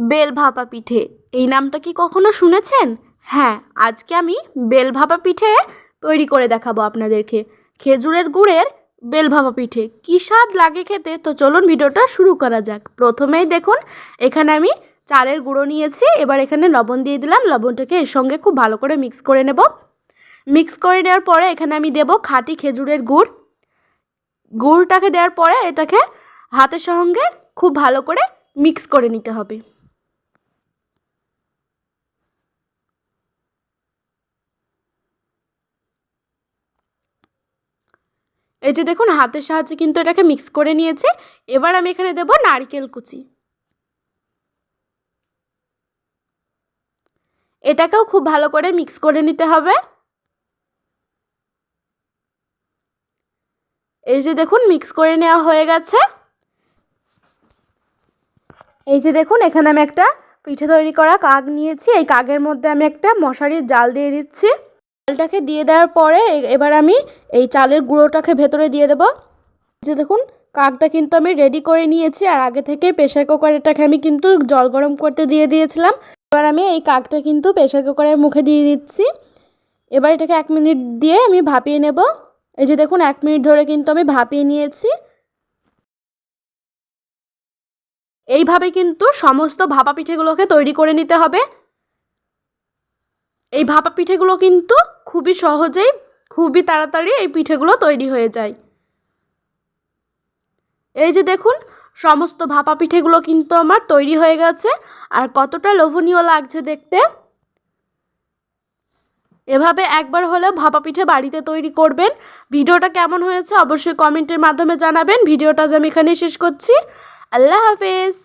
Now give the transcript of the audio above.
Bell ভাপা পিঠে। এই নামটা কি কখনো শুনেছেন? হ্যাঁ আজকে আমি বেল ভাপা পিঠে তৈরি করে দেখাবো আপনাদেরকে। খেজুরের গুড়ের বেল ভাপা পিঠে। কী স্বাদ লাগে খেতে? তো চলুন ভিডিওটা শুরু করা যাক। প্রথমেই দেখুন, এখানে আমি চালের গুঁড়ো নিয়েছি। এবার এখানে লবণ দিয়ে দিলাম। লবণটাকে এর সঙ্গে খুব ভালো করে মিক্স করে নেব। মিক্স করে নেওয়ার পরে এখানে আমি দেব খাঁটি খেজুরের গুড়। গুড়টাকে দেওয়ার পরে এটাকে হাতের সঙ্গে খুব ভালো করে মিক্স করে নিতে হবে। এই যে দেখুন, হাতের সাহায্যে কিন্তু এটাকে মিক্স করে নিয়েছি। এবার আমি এখানে দেব নারকেল কুচি। এটাকেও খুব ভালো করে মিক্স করে নিতে হবে। এই যে দেখুন মিক্স করে নেওয়া হয়ে গেছে। এই যে দেখুন, এখানে আমি একটা পিঠে তৈরি করা কাক নিয়েছি। এই কাকের মধ্যে আমি একটা মশারির জাল দিয়ে দিচ্ছি। চালটাকে দিয়ে দেওয়ার পরে এবার আমি এই চালের গুঁড়োটাকে ভেতরে দিয়ে দেবো। যে দেখুন কাকটা কিন্তু আমি রেডি করে নিয়েছি আর আগে থেকে প্রেশার কুকারটাকে আমি কিন্তু জল গরম করতে দিয়ে দিয়েছিলাম। এবার আমি এই কাকটা কিন্তু প্রেশার কুকারের মুখে দিয়ে দিচ্ছি। এবার এটাকে এক মিনিট দিয়ে আমি ভাপিয়ে নেব। এই যে দেখুন, এক মিনিট ধরে কিন্তু আমি ভাপিয়ে নিয়েছি। এইভাবে কিন্তু সমস্ত ভাপা পিঠেগুলোকে তৈরি করে নিতে হবে। এই ভাপা পিঠেগুলো কিন্তু খুবই সহজেই, খুবই তাড়াতাড়ি এই পিঠেগুলো তৈরি হয়ে যায়। এই যে দেখুন, সমস্ত ভাপা পিঠেগুলো কিন্তু আমার তৈরি হয়ে গেছে আর কতটা লোভনীয় লাগছে দেখতে। এভাবে একবার হলেও ভাপা পিঠে বাড়িতে তৈরি করবেন। ভিডিওটা কেমন হয়েছে অবশ্যই কমেন্টের মাধ্যমে জানাবেন। ভিডিওটা আমি এখানেই শেষ করছি। আল্লাহ হাফেজ।